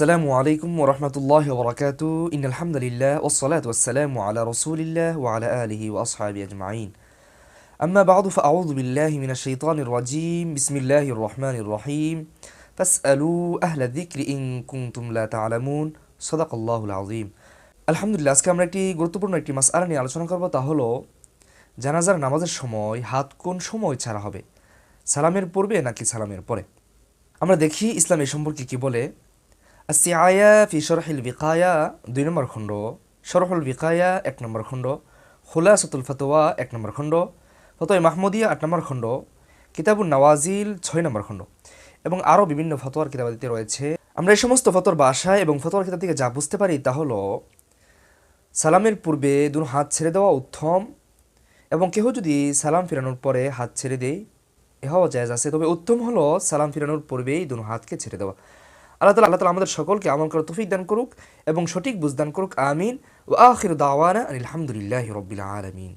السلام عليكم ورحمة الله وبركاته إن الحمد لله والصلاة والسلام على رسول الله وعلى آله وأصحابه أجمعين أما بعد فأعوذ بالله من الشيطان الرجيم بسم الله الرحمن الرحيم فاسألوا أهل الذكر إن كنتم لا تعلمون صدق الله العظيم আলহামদুলিল্লাহ আজকে আমরা একটি গুরুত্বপূর্ণ একটি মাসআলা নিয়ে আলোচনা করব তা হলো জানাজার নামাজের সময় হাত কোন সময় ছাড়া হবে সালামের পূর্বে নাকি সালামের পরে আমরা দেখি ইসলাম এই সম্পর্কে কি বলে আসিআয়া ফি শরহিল বিকায়া দুই নম্বর খণ্ড শরহুল বিকায়া এক নম্বর খণ্ড খুলাসতুল ফতোয়া এক নম্বর খণ্ড ফতোয় মাহমুদিয়া আট নম্বর খণ্ড কিতাবুল নওয়াজিল ছয় নম্বর খণ্ড, এবং আরও বিভিন্ন ফতোয়ার কিতাবাদিতে রয়েছে। আমরা এই সমস্ত ফতোয়ার বাসায় এবং ফতোয়ার কিতাব থেকে যা বুঝতে পারি তা হলো সালামের পূর্বে দুটো হাত ছেড়ে দেওয়া উত্তম এবং কেহ যদি সালাম ফিরানোর পরে হাত ছেড়ে দেয় এহাও জায়জ আছে। তবে উত্তম হলো সালাম ফিরানোর পূর্বেই দুনো হাতকে ছেড়ে দেওয়া। আল্লাহ তালা আল্লাহ তালা আমাদের সকলকে আমল করার তৌফিক দান করুক এবং সঠিক বুঝদান করুক। আমিন। ও আখির দাওয়ানা আলহামদুলিল্লাহ রবিল আলমিন।